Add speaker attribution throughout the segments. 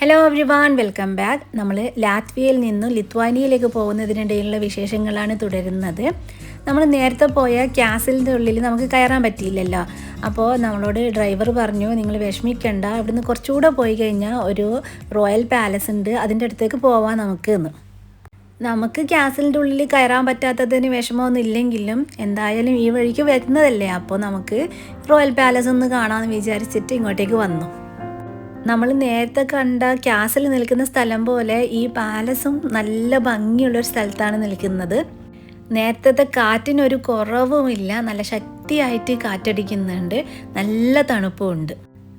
Speaker 1: Hello everyone welcome back നമ്മൾ ലാത്വിയയിൽ നിന്നും ലിത്വാനിയയിലേക്ക് പോകുന്നതിനിടയിലുള്ള വിശേഷങ്ങളാണ് തുടരുന്നത്. നമ്മൾ നേരത്തെ പോയ ക്യാസിലിന്റെ ഉള്ളിൽ നമുക്ക് കയറാൻ പറ്റിയില്ലല്ലോ. അപ്പോൾ നമ്മളോട് ഡ്രൈവർ പറഞ്ഞു നിങ്ങൾ വിഷമിക്കണ്ട. ഇവിടുന്ന് കുറച്ചുകൂടെ പോയി കഴിഞ്ഞാൽ ഒരു റോയൽ പാലസ് ഉണ്ട്. അതിന്റെ അടുത്തേക്ക് പോവാം നമുക്ക് എന്ന് നമുക്ക് ക്യാസിലിന്റെ ഉള്ളിൽ കയറാൻ പറ്റാത്തതിന് വിഷമമൊന്നും ഇല്ലെങ്കിലും എന്തായാലും ഈ വഴിക്ക് വരുന്നതല്ലേ. അപ്പോൾ നമുക്ക് റോയൽ പാലസ് ഒന്ന് കാണാമെന്ന് വിചാരിച്ചിട്ട് ഇങ്ങോട്ടേക്ക് വന്നു. നമ്മൾ നേരത്തെ കണ്ട ക്യാസിൽ നിൽക്കുന്ന സ്ഥലം പോലെ ഈ പാലസും നല്ല ഭംഗിയുള്ള ഒരു സ്ഥലത്താണ് നിൽക്കുന്നത്. നേരത്തെ കാറ്റിനൊരു കുറവുമില്ല നല്ല ശക്തിയായിട്ട് കാറ്റടിക്കുന്നുണ്ട്. നല്ല തണുപ്പുമുണ്ട്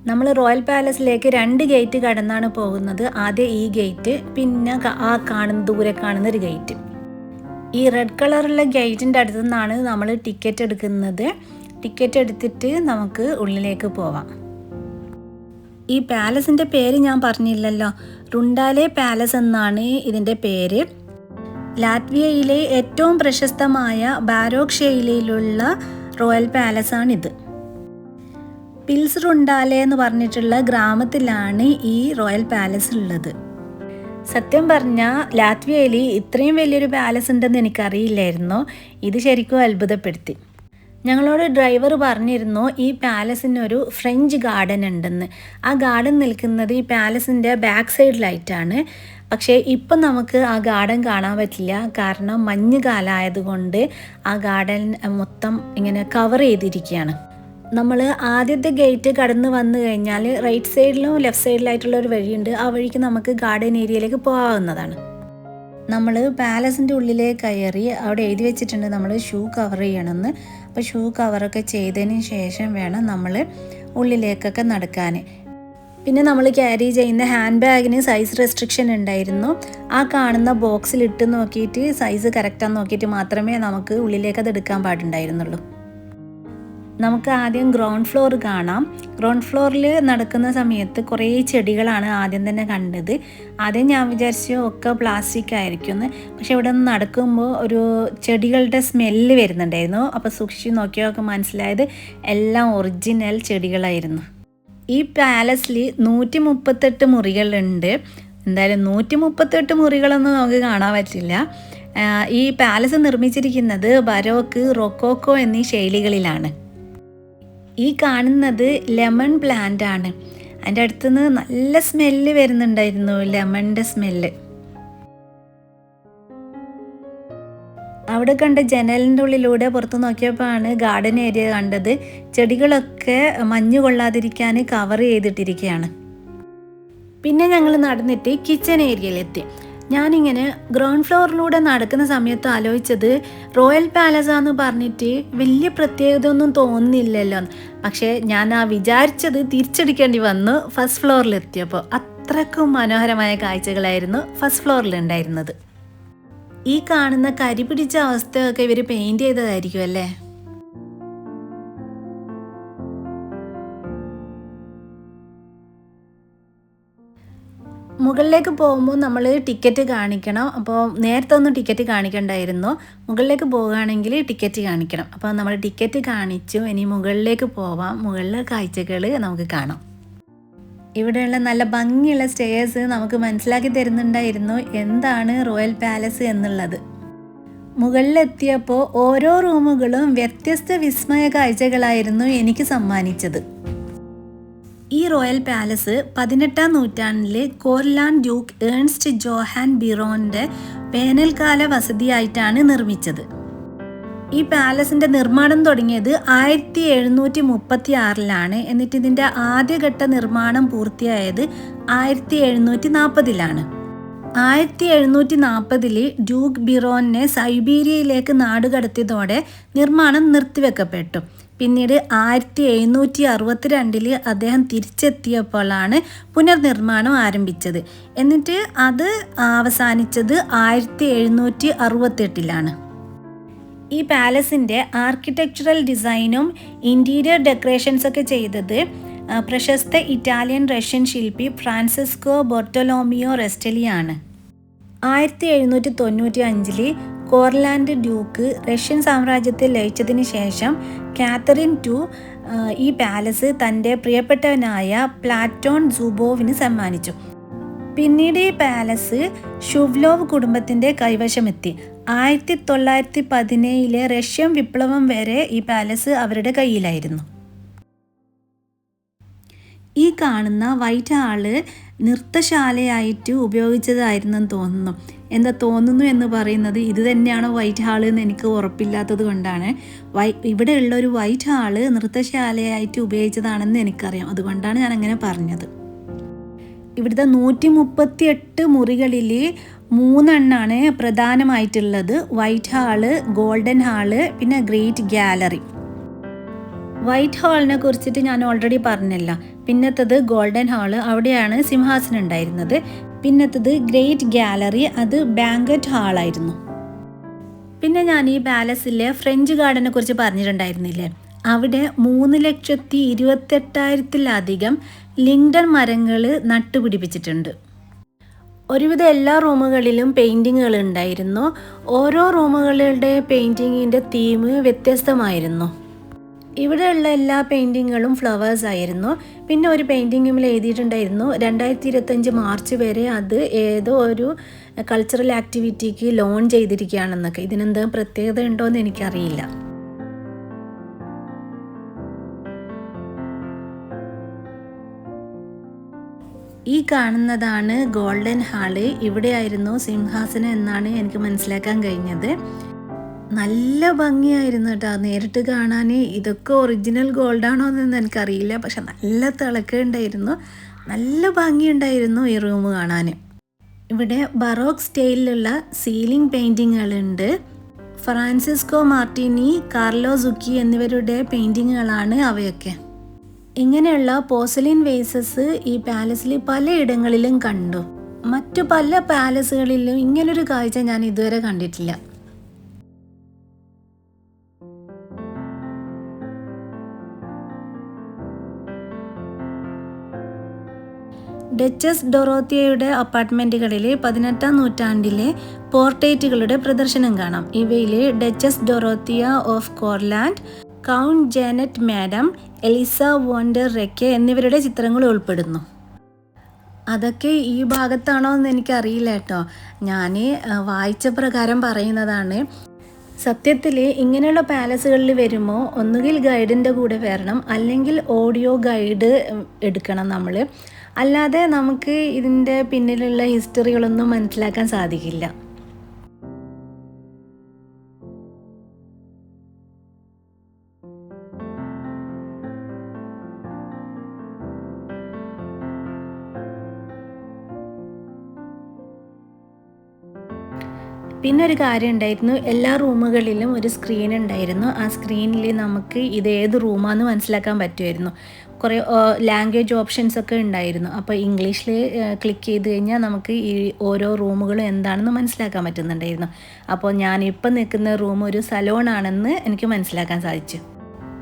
Speaker 1: നമ്മൾ റോയൽ പാലസിലേക്ക് രണ്ട് ഗേറ്റ് കടന്നാണ് പോകുന്നത്. ആദ്യം ഈ ഗേറ്റ് പിന്നെ ആ കാണുന്ന ദൂരെ കാണുന്ന ഒരു ഗേറ്റ് ഈ റെഡ് കളറുള്ള ഗേറ്റിന്റെ അടുത്തു നിന്നാണ് നമ്മൾ ടിക്കറ്റ് എടുക്കുന്നത്. ടിക്കറ്റ് എടുത്തിട്ട് നമുക്ക് ഉള്ളിലേക്ക് പോവാം. ഈ പാലസിന്റെ പേര് ഞാൻ പറഞ്ഞില്ലല്ലോ. റുണ്ടാലെ പാലസ് എന്നാണ് ഇതിന്റെ പേര്. ലാത്വിയയിലെ ഏറ്റവും പ്രശസ്തമായ ബാരോക്ക് ശൈലിയിലുള്ള റോയൽ പാലസാണിത്. പിൽസ് റുണ്ടാലെ എന്ന് പറഞ്ഞിട്ടുള്ള ഗ്രാമത്തിലാണ് ഈ റോയൽ പാലസ് ഉള്ളത്. സത്യം പറഞ്ഞാൽ ലാത്വിയയിൽ ഇത്രയും വലിയൊരു പാലസ് ഉണ്ടെന്ന് എനിക്കറിയില്ലായിരുന്നു. ഇത് ശരിക്കും അത്ഭുതപ്പെടുത്തി. ഞങ്ങളോട് ഡ്രൈവർ പറഞ്ഞിരുന്നു ഈ പാലസിനൊരു ഫ്രഞ്ച് ഗാർഡൻ ഉണ്ടെന്ന്. ആ ഗാർഡൻ നിൽക്കുന്നത് ഈ പാലസിന്റെ ബാക്ക് സൈഡിലായിട്ടാണ് പക്ഷേ ഇപ്പം നമുക്ക് ആ ഗാർഡൻ കാണാൻ പറ്റില്ല. കാരണം മഞ്ഞ് കാലമായതുകൊണ്ട് ആ ഗാർഡൻ മൊത്തം ഇങ്ങനെ കവർ ചെയ്തിരിക്കുകയാണ്. നമ്മൾ ആദ്യത്തെ ഗേറ്റ് കടന്ന് വന്നു കഴിഞ്ഞാൽ റൈറ്റ് സൈഡിലും ലെഫ്റ്റ് സൈഡിലായിട്ടുള്ള ഒരു വഴിയുണ്ട്. ആ വഴിക്ക് നമുക്ക് ഗാർഡൻ ഏരിയയിലേക്ക് പോകാവുന്നതാണ്. നമ്മൾ പാലസിന്റെ ഉള്ളിലേക്ക് കയറി അവിടെ എഴുതി വെച്ചിട്ടുണ്ട് നമ്മൾ ഷൂ കവർ ചെയ്യണമെന്ന്. അപ്പോൾ ഷൂ കവറൊക്കെ ചെയ്തതിന് ശേഷം വേണം നമ്മൾ ഉള്ളിലേക്കൊക്കെ നടക്കാൻ പിന്നെ നമ്മൾ ക്യാരി ചെയ്യുന്ന ഹാൻഡ് ബാഗിന് സൈസ് റെസ്ട്രിക്ഷൻ ഉണ്ടായിരുന്നു. ആ കാണുന്ന ബോക്സിൽ ഇട്ട് നോക്കിയിട്ട് സൈസ് കറക്റ്റാന്ന് നോക്കിയിട്ട് മാത്രമേ നമുക്ക് ഉള്ളിലേക്ക് അത് എടുക്കാൻ പാടുണ്ടായിരുന്നുള്ളൂ. നമുക്ക് ആദ്യം ഗ്രൗണ്ട് ഫ്ലോർ കാണാം. ഗ്രൗണ്ട് ഫ്ലോറിൽ നടക്കുന്ന സമയത്ത് കുറേ ചെടികളാണ് ആദ്യം തന്നെ കണ്ടത്. ആദ്യം ഞാൻ വിചാരിച്ചു ഒക്കെ പ്ലാസ്റ്റിക് ആയിരിക്കും എന്ന് പക്ഷെ ഇവിടെ നിന്ന് നടക്കുമ്പോൾ ഒരു ചെടികളുടെ സ്മെല്ല് വരുന്നുണ്ടായിരുന്നു. അപ്പോൾ സൂക്ഷിച്ച് നോക്കിയൊക്കെ മനസ്സിലായത് എല്ലാം ഒറിജിനൽ ചെടികളായിരുന്നു. ഈ പാലസിൽ നൂറ്റി മുപ്പത്തെട്ട് മുറികളുണ്ട്. എന്തായാലും നൂറ്റി മുപ്പത്തെട്ട് മുറികളൊന്നും നമുക്ക് കാണാൻ പറ്റില്ല. ഈ പാലസ് നിർമ്മിച്ചിരിക്കുന്നത് ബരോക്ക് റൊക്കോക്കോ എന്നീ ശൈലികളിലാണ്. ഈ കാണുന്നത് ലെമൺ പ്ലാന്റ് ആണ്. അതിന്റെ അടുത്തുനിന്ന് നല്ല സ്മെല്ല് വരുന്നുണ്ടായിരുന്നു ലെമണിന്റെ സ്മെല്ല്. അവിടെ കണ്ട ജനലിന്റെ ഉള്ളിലൂടെ പുറത്ത് നോക്കിയപ്പോഴാണ് ഗാർഡൻ ഏരിയ കണ്ടത്. ചെടികളൊക്കെ മഞ്ഞ് കൊള്ളാതിരിക്കാൻ കവർ ചെയ്തിട്ടിരിക്കുകയാണ്. പിന്നെ ഞങ്ങൾ നടന്നിട്ട് കിച്ചൺ ഏരിയയിലെത്തി ഞാനിങ്ങനെ ഗ്രൗണ്ട് ഫ്ലോറിലൂടെ നടക്കുന്ന സമയത്ത് ആലോചിച്ചത് റോയൽ പാലസാന്ന് പറഞ്ഞിട്ട് വലിയ പ്രത്യേകത ഒന്നും തോന്നുന്നില്ലല്ലോ. പക്ഷേ ഞാൻ ആ വിചാരിച്ചത് തിരിച്ചടിക്കേണ്ടി വന്നു ഫസ്റ്റ് ഫ്ലോറിലെത്തിയപ്പോൾ അത്രക്കും മനോഹരമായ കാഴ്ചകളായിരുന്നു ഫസ്റ്റ് ഫ്ലോറിൽ ഉണ്ടായിരുന്നത്. ഈ കാണുന്ന കരി പിടിച്ച അവസ്ഥയൊക്കെ ഇവർ പെയിന്റ് ചെയ്തതായിരിക്കും അല്ലേ? മുകളിലേക്ക് പോകുമ്പോൾ നമ്മൾ ടിക്കറ്റ് കാണിക്കണം. അപ്പോൾ നേരത്തെ ഒന്നും ടിക്കറ്റ് കാണിക്കണ്ടായിരുന്നു. മുകളിലേക്ക് പോകുകയാണെങ്കിൽ ടിക്കറ്റ് കാണിക്കണം. അപ്പോൾ നമ്മൾ ടിക്കറ്റ് കാണിച്ചു. ഇനി മുകളിലേക്ക് പോവാം. മുകളിലെ കാഴ്ചകൾ നമുക്ക് കാണാം. ഇവിടെയുള്ള നല്ല ഭംഗിയുള്ള സ്റ്റേഴ്സ് നമുക്ക് മനസ്സിലാക്കി തരുന്നുണ്ടായിരുന്നു. എന്താണ് റോയൽ പാലസ് എന്നുള്ളത്? മുകളിലെത്തിയപ്പോൾ ഓരോ റൂമുകളും വ്യത്യസ്ത വിസ്മയ കാഴ്ചകളായിരുന്നു എനിക്ക് സമ്മാനിച്ചത്. ഈ റോയൽ പാലസ് പതിനെട്ടാം നൂറ്റാണ്ടിലെ കോർലാൻ ഡ്യൂക്ക് ഏൺസ്റ്റ് ജോഹാൻ ബിറോന്റെ വേനൽക്കാല വസതിയായിട്ടാണ് നിർമ്മിച്ചത്. ഈ പാലസിന്റെ നിർമ്മാണം തുടങ്ങിയത് ആയിരത്തി എഴുന്നൂറ്റി മുപ്പത്തി ആറിലാണ് എന്നിട്ട് ഇതിന്റെ ആദ്യഘട്ട നിർമ്മാണം പൂർത്തിയായത് ആയിരത്തി എഴുന്നൂറ്റി നാൽപ്പതിലാണ് ആയിരത്തി എഴുന്നൂറ്റി നാൽപ്പതിലെ ഡ്യൂക്ക് ബിറോനെ സൈബീരിയയിലേക്ക് നാടുകടത്തിയതോടെ നിർമ്മാണം നിർത്തിവെക്കപ്പെട്ടു. പിന്നീട് ആയിരത്തി എഴുന്നൂറ്റി അറുപത്തിരണ്ടിൽ അദ്ദേഹം തിരിച്ചെത്തിയപ്പോഴാണ് പുനർനിർമ്മാണം ആരംഭിച്ചത്. എന്നിട്ട് അത് അവസാനിച്ചത് ആയിരത്തി എഴുന്നൂറ്റി അറുപത്തെട്ടിലാണ് ഈ പാലസിന്റെ ആർക്കിടെക്ചറൽ ഡിസൈനും ഇന്റീരിയർ ഡെക്കറേഷൻസൊക്കെ ചെയ്തത് പ്രശസ്ത ഇറ്റാലിയൻ റഷ്യൻ ശില്പി ഫ്രാൻസിസ്കോ ബൊർട്ടോലോമിയോ റെസ്റ്റലിയാണ്. ആയിരത്തി എഴുന്നൂറ്റി തൊണ്ണൂറ്റി അഞ്ചിൽ കോർലാൻഡ് ഡ്യൂക്ക് റഷ്യൻ സാമ്രാജ്യത്തെ ലയിച്ചതിന് ശേഷം കാത്തറിൻ ടു ഈ പാലസ് തന്റെ പ്രിയപ്പെട്ടവനായ പ്ലാറ്റോൺ സുബോവിന് സമ്മാനിച്ചു. പിന്നീട് ഈ പാലസ് ഷുവ്ലോവ് കുടുംബത്തിന്റെ കൈവശമെത്തി. ആയിരത്തി തൊള്ളായിരത്തി പതിനേഴിലെ റഷ്യൻ വിപ്ലവം വരെ ഈ പാലസ് അവരുടെ കയ്യിലായിരുന്നു. ഈ കാണുന്ന വൈറ്റ് ആൾ നൃത്തശാലയായിട്ട് ഉപയോഗിച്ചതായിരുന്നെന്ന് തോന്നുന്നു. എന്താ തോന്നുന്നു എന്ന് പറയുന്നത് ഇത് തന്നെയാണോ വൈറ്റ് ഹാൾ എന്ന് എനിക്ക് ഉറപ്പില്ലാത്തത് കൊണ്ടാണ്. വൈ ഉള്ള ഒരു വൈറ്റ് ഹാൾ നൃത്തശാലയായിട്ട് ഉപയോഗിച്ചതാണെന്ന് എനിക്കറിയാം. അതുകൊണ്ടാണ് ഞാൻ അങ്ങനെ പറഞ്ഞത്. ഇവിടുത്തെ നൂറ്റി മുപ്പത്തി എട്ട് മുറികളിൽ മൂന്നെണ്ണാണ് പ്രധാനമായിട്ടുള്ളത്. വൈറ്റ് ഹാൾ ഗോൾഡൻ ഹാൾ പിന്നെ ഗ്രേറ്റ് ഗാലറി. വൈറ്റ് ഹാളിനെ കുറിച്ചിട്ട് ഞാൻ ഓൾറെഡി പറഞ്ഞല്ല. പിന്നത്തത് ഗോൾഡൻ ഹാൾ അവിടെയാണ് സിംഹാസനം ഉണ്ടായിരുന്നത്. പിന്നത്തത് ഗ്രേറ്റ് ഗാലറി അത് ബാങ്കറ്റ് ഹാളായിരുന്നു പിന്നെ ഞാൻ ഈ പാലസിലെ ഫ്രഞ്ച് ഗാർഡനെ കുറിച്ച് പറഞ്ഞിട്ടുണ്ടായിരുന്നില്ലേ? അവിടെ മൂന്ന് ലക്ഷത്തി ഇരുപത്തെട്ടായിരത്തിലധികം ലിങ്ഡൺ മരങ്ങൾ നട്ടുപിടിപ്പിച്ചിട്ടുണ്ട്. ഒരുവിധം എല്ലാ റൂമുകളിലും പെയിന്റിങ്ങുകൾ ഉണ്ടായിരുന്നു. ഓരോ റൂമുകളുടെ പെയിന്റിങ്ങിന്റെ തീം വ്യത്യസ്തമായിരുന്നു. ഇവിടെയുള്ള എല്ലാ പെയിന്റിങ്ങുകളും ഫ്ലവേഴ്സ് ആയിരുന്നു. പിന്നെ ഒരു പെയിന്റിങ്ങിൽ എഴുതിയിട്ടുണ്ടായിരുന്നു. രണ്ടായിരത്തി ഇരുപത്തഞ്ച് മാർച്ച് വരെ അത് ഏതോ ഒരു കൾച്ചറൽ ആക്ടിവിറ്റിക്ക് ലോൺ ചെയ്തിരിക്കുകയാണെന്നൊക്കെ. ഇതിനെന്താ പ്രത്യേകത ഉണ്ടോ എന്ന് എനിക്കറിയില്ല. ഈ കാണുന്നതാണ് ഗോൾഡൻ ഹാൾ ഇവിടെയായിരുന്നു സിംഹാസനം എന്നാണ് എനിക്ക് മനസ്സിലാക്കാൻ കഴിഞ്ഞത്. നല്ല ഭംഗിയായിരുന്നു കേട്ടോ നേരിട്ട് കാണാൻ ഇതൊക്കെ ഒറിജിനൽ ഗോൾഡാണോ എന്നൊന്നും എനിക്കറിയില്ല. പക്ഷെ നല്ല തിളക്കുണ്ടായിരുന്നു നല്ല ഭംഗിയുണ്ടായിരുന്നു ഈ റൂം കാണാൻ ഇവിടെ ബറോക്ക് സ്റ്റൈലിലുള്ള സീലിംഗ് പെയിന്റിങ്ങുകളുണ്ട് ഫ്രാൻസിസ്കോ മാർട്ടിനി കാർലോ സുക്കി എന്നിവരുടെ പെയിന്റിങ്ങുകളാണ് അവയൊക്കെ. ഇങ്ങനെയുള്ള പോസലിൻ വേസസ് ഈ പാലസിൽ പലയിടങ്ങളിലും കണ്ടു. മറ്റു പല പാലസുകളിലും ഇങ്ങനൊരു കാഴ്ച ഞാൻ ഇതുവരെ കണ്ടിട്ടില്ല. ഡച്ചസ് ഡൊറോത്തിയയുടെ അപ്പാർട്ട്മെന്റുകളിൽ പതിനെട്ടാം നൂറ്റാണ്ടിലെ പോർട്രേറ്റുകളുടെ പ്രദർശനം കാണാം. ഇവയിലെ duchess Dorothea of Courland count Janet madam Elisa von der Recke എന്നിവരുടെ ചിത്രങ്ങൾ ഉൾപ്പെടുന്നു. അതൊക്കെ ഈ ഭാഗത്താണോ എന്ന് എനിക്കറിയില്ല കേട്ടോ. ഞാൻ വായിച്ച പ്രകാരം പറയുന്നതാണ്. സത്യത്തിൽ ഇങ്ങനെയുള്ള പാലസുകളിൽ വരുമ്പോൾ ഒന്നുകിൽ ഗൈഡിന്റെ കൂടെ വരണം അല്ലെങ്കിൽ ഓഡിയോ ഗൈഡ് എടുക്കണം നമ്മൾ അല്ലാതെ നമുക്ക് ഇതിന്റെ പിന്നിലുള്ള ഹിസ്റ്ററികളൊന്നും മനസ്സിലാക്കാൻ സാധിക്കില്ല. പിന്നെ ഒരു കാര്യം ഉണ്ടായിരുന്നു. എല്ലാ റൂമുകളിലും ഒരു സ്ക്രീൻ ഉണ്ടായിരുന്നു. ആ സ്ക്രീനിൽ നമുക്ക് ഇത് ഏത് റൂമാണെന്ന് മനസ്സിലാക്കാൻ പറ്റുമായിരുന്നു. കുറേ ലാംഗ്വേജ് ഓപ്ഷൻസ് ഒക്കെ ഉണ്ടായിരുന്നു. അപ്പോൾ ഇംഗ്ലീഷിൽ ക്ലിക്ക് ചെയ്ത് കഴിഞ്ഞാൽ നമുക്ക് ഈ ഓരോ റൂമുകളും എന്താണെന്ന് മനസ്സിലാക്കാൻ പറ്റുന്നുണ്ടായിരുന്നു. അപ്പോൾ ഞാൻ ഞാനിപ്പോൾ നിൽക്കുന്ന റൂം ഒരു സലോൺ ആണെന്ന് എനിക്ക് മനസ്സിലാക്കാൻ സാധിച്ചു.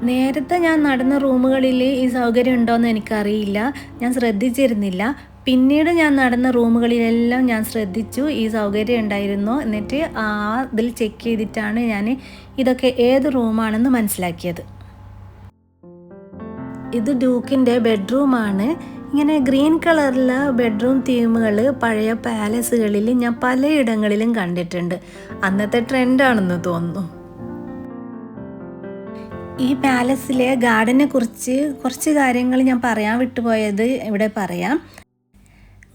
Speaker 1: നേരത്തെ ഞാൻ നടന്ന റൂമുകളിൽ ഈ സൗകര്യം ഉണ്ടോയെന്ന് എനിക്കറിയില്ല. ഞാൻ ശ്രദ്ധിച്ചിരുന്നില്ല. പിന്നീട് ഞാൻ നടന്ന റൂമുകളിലെല്ലാം ഞാൻ ശ്രദ്ധിച്ചു. ഈ സൗകര്യം ഉണ്ടായിരുന്നു. എന്നിട്ട് ആ ഇതിൽ ചെക്ക് ചെയ്തിട്ടാണ് ഞാൻ ഇതൊക്കെ ഏത് റൂമാണെന്ന് മനസ്സിലാക്കിയത്. ഇത് ഡ്യൂക്കിന്റെ ബെഡ്റൂമാണ്. ഇങ്ങനെ ഗ്രീൻ കളറിലെ ബെഡ്റൂം തീമുകൾ പഴയ പാലസുകളിൽ ഞാൻ പലയിടങ്ങളിലും കണ്ടിട്ടുണ്ട്. അന്നത്തെ ട്രെൻഡാണെന്ന് തോന്നുന്നു. ഈ പാലസിലെ ഗാർഡനെ കുറിച്ച് കുറച്ച് കാര്യങ്ങൾ ഞാൻ പറയാൻ വിട്ടുപോയത് ഇവിടെ പറയാം.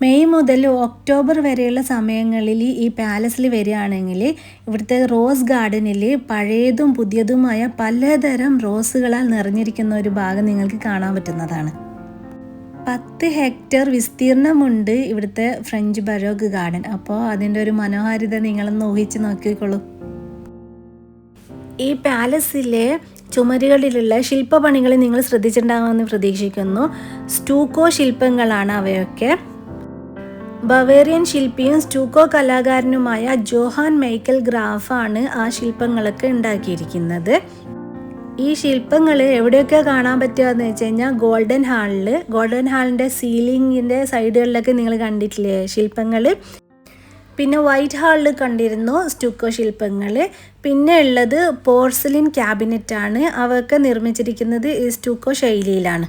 Speaker 1: മെയ് മുതൽ ഒക്ടോബർ വരെയുള്ള സമയങ്ങളിൽ ഈ പാലസിൽ വരികയാണെങ്കിൽ ഇവിടുത്തെ റോസ് ഗാർഡനിൽ പഴയതും പുതിയതുമായ പലതരം റോസുകളാൽ നിറഞ്ഞിരിക്കുന്ന ഒരു ഭാഗം നിങ്ങൾക്ക് കാണാൻ പറ്റുന്നതാണ്. പത്ത് ഹെക്ടർ വിസ്തീർണമുണ്ട് ഇവിടുത്തെ ഫ്രഞ്ച് ബരോഗ് ഗാർഡൻ. അപ്പോൾ അതിന്റെ ഒരു മനോഹാരിത നിങ്ങളൊന്ന് ഊഹിച്ച് നോക്കിക്കോളൂ. ഈ പാലസിലെ ചുമരുകളിലുള്ള ശില്പപണികൾ നിങ്ങൾ ശ്രദ്ധിച്ചിട്ടുണ്ടാകുമെന്ന് പ്രതീക്ഷിക്കുന്നു. സ്റ്റൂക്കോ ശില്പങ്ങളാണ് അവയൊക്കെ. ബവേറിയൻ ശില്പിയും സ്റ്റൂക്കോ കലാകാരനുമായ ജോഹാൻ മൈക്കൽ ഗ്രാഫാണ് ആ ശില്പങ്ങളൊക്കെ ഉണ്ടാക്കിയിരിക്കുന്നത്. ഈ ശില്പങ്ങൾ എവിടെയൊക്കെ കാണാൻ പറ്റുക എന്ന് വെച്ച് കഴിഞ്ഞാൽ ഗോൾഡൻ ഹാളിൽ ഗോൾഡൻ ഹാളിന്റെ സീലിങ്ങിന്റെ സൈഡുകളിലൊക്കെ നിങ്ങൾ കണ്ടിട്ടില്ലേ ശില്പങ്ങൾ പിന്നെ വൈറ്റ് ഹാളിൽ കണ്ടിരുന്നു സ്റ്റുക്കോ ശില്പങ്ങൾ പിന്നെ ഉള്ളത് പോർസലിൻ ക്യാബിനറ്റാണ്. അവയൊക്കെ നിർമ്മിച്ചിരിക്കുന്നത് ഈ സ്റ്റുക്കോ ശൈലിയിലാണ്.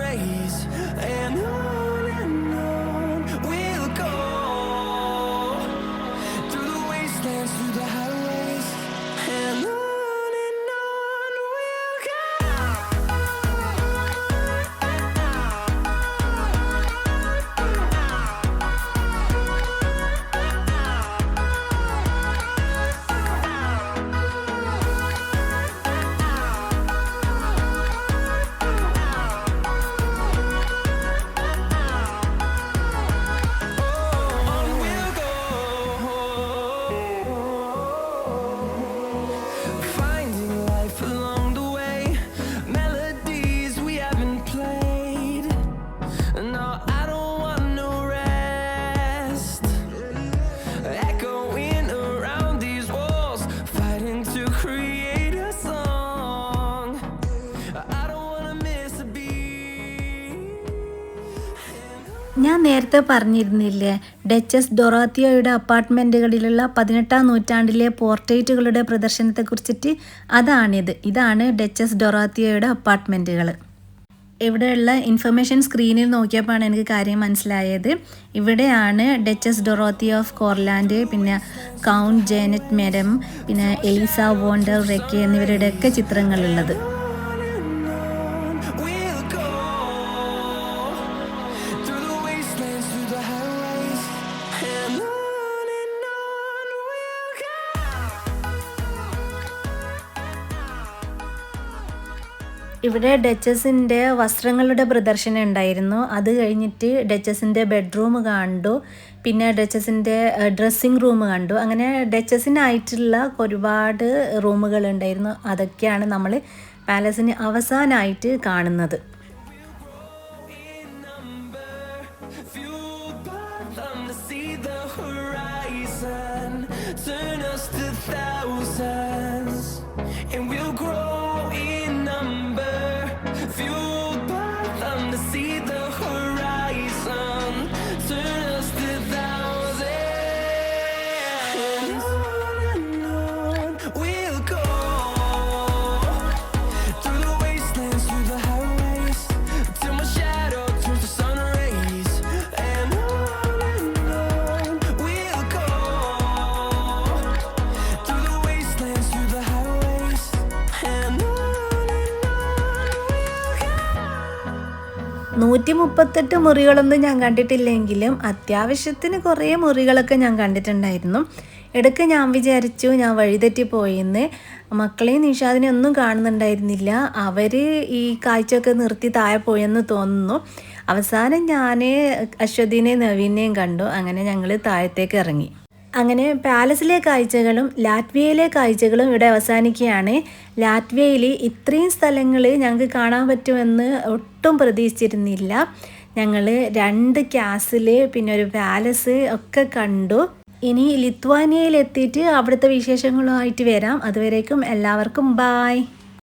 Speaker 1: നേരത്തെ പറഞ്ഞിരുന്നില്ലേ ഡച്ചസ് ഡൊറാത്തിയോയുടെ അപ്പാർട്ട്മെന്റുകളിലുള്ള പതിനെട്ടാം നൂറ്റാണ്ടിലെ പോർട്രേറ്റുകളുടെ പ്രദർശനത്തെക്കുറിച്ചിട്ട് അതാണിത്. ഇതാണ് ഡച്ചസ് ഡൊറാത്തിയോയുടെ അപ്പാർട്ട്മെന്റുകൾ ഇവിടെയുള്ള ഇൻഫർമേഷൻ സ്ക്രീനിൽ നോക്കിയപ്പോഴാണ് എനിക്ക് കാര്യം മനസ്സിലായത്. ഇവിടെയാണ് ഡച്ചസ് ഡൊറോത്തി ഓഫ് കോർലാൻഡ് പിന്നെ കൗണ്ട് ജേനറ്റ് മെരം പിന്നെ എലിസ വോണ്ടർ റെക്കെ എന്നിവരുടെയൊക്കെ ചിത്രങ്ങളുള്ളത്. ഇവിടെ ഡച്ചസിന്റെ വസ്ത്രങ്ങളുടെ പ്രദർശനം ഉണ്ടായിരുന്നു. അത് കഴിഞ്ഞിട്ട് ഡച്ചസിന്റെ ബെഡ്റൂം കണ്ടു. പിന്നെ ഡച്ചസിന്റെ ഡ്രസ്സിംഗ് റൂം കണ്ടു. അങ്ങനെ ഡച്ചസിനായിട്ടുള്ള ഒരുപാട് റൂമുകൾ ഉണ്ടായിരുന്നു. അതൊക്കെയാണ് നമ്മൾ പാലസിന് അവസാനമായിട്ട് കാണുന്നത്.
Speaker 2: Turn us to thousands,
Speaker 1: നൂറ്റി മുപ്പത്തെട്ട് മുറികളൊന്നും ഞാൻ കണ്ടിട്ടില്ലെങ്കിലും അത്യാവശ്യത്തിന് കുറേ മുറികളൊക്കെ ഞാൻ കണ്ടിട്ടുണ്ടായിരുന്നു. ഇടയ്ക്ക് ഞാൻ വിചാരിച്ചു ഞാൻ വഴിതെറ്റി പോയിന്ന്. മക്കളെയും നിഷാദിനെ ഒന്നും കാണുന്നുണ്ടായിരുന്നില്ല. അവർ ഈ കാഴ്ചയൊക്കെ നിർത്തി താഴെ പോയെന്ന് തോന്നുന്നു. അവസാനം ഞാൻ അശ്വതിനെയും നവീനെയും കണ്ടു. അങ്ങനെ ഞങ്ങൾ താഴത്തേക്ക് ഇറങ്ങി. അങ്ങനെ പാലസിലെ കാഴ്ചകളും ലാറ്റ്വിയയിലെ കാഴ്ചകളും ഇവിടെ അവസാനിക്കുകയാണ്. ലാറ്റ്വിയയിൽ ഇത്രയും സ്ഥലങ്ങൾ ഞങ്ങൾക്ക് കാണാൻ പറ്റുമെന്ന് ഒട്ടും പ്രതീക്ഷിച്ചിരുന്നില്ല. ഞങ്ങൾ രണ്ട് ക്യാസിൽ പിന്നെ ഒരു പാലസ് ഒക്കെ കണ്ടു. ഇനി ലിത്വാനിയയിൽ എത്തിയിട്ട് അവിടുത്തെ വിശേഷങ്ങളുമായിട്ട് വരാം. അതുവരേക്കും എല്ലാവർക്കും ബായ്